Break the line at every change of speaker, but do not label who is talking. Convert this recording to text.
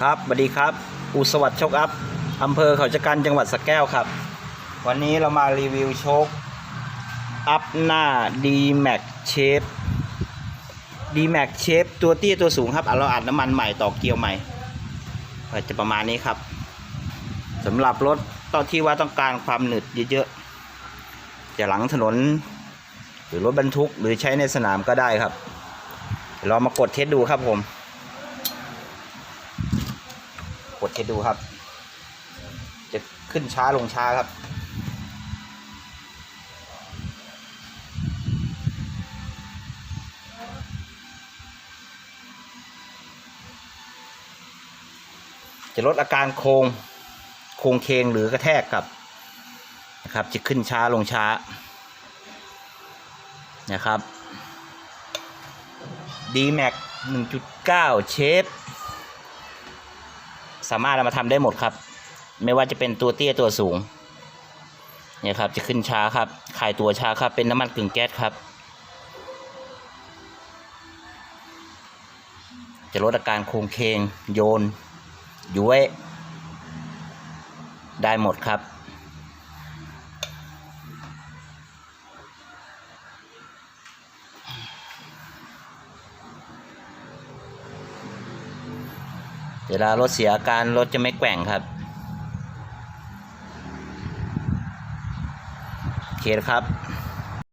ครับสวัสดีครับ อุสวัสดิ์โชคอัพอำเภอเขาชะกันจังหวัดสระแก้วครับ วันนี้เรามารีวิวโชค อัพหน้า D Max Shape D Max Shape ตัวเตี้ยตัวสูงครับเราอัดน้ำมันใหม่ต่อเกียวใหม่จะประมาณนี้ครับสำหรับรถตอนที่ว่าต้องการความหนืดเยอะๆจะหลังถนน หรือรถบรรทุกหรือใช้ในสนามก็ได้ครับเรามากดเทสดูครับผม ก ดเทสดูครับ จะขึ้นช้าลงช้าครับ จะลดอาการโครงโครงเคงหรือกระแทกครับนะครับจะขึ้นช้าลงช้านะครับ d m a x 1.9 เชฟ สามารถเอามาทำได้หมดครับ ไม่ว่าจะเป็นตัวเตี้ยตัวสูงเนี่ยครับจะขึ้นช้าครับขายตัวช้าครับเป็นน้ำมันกึ่งแก๊สครับ จะลดอาการโครงเคงโยน ย้วย ได้หมดครับ เวลารถเสียอาการรถจะไม่แกว่งครับโอเคครับ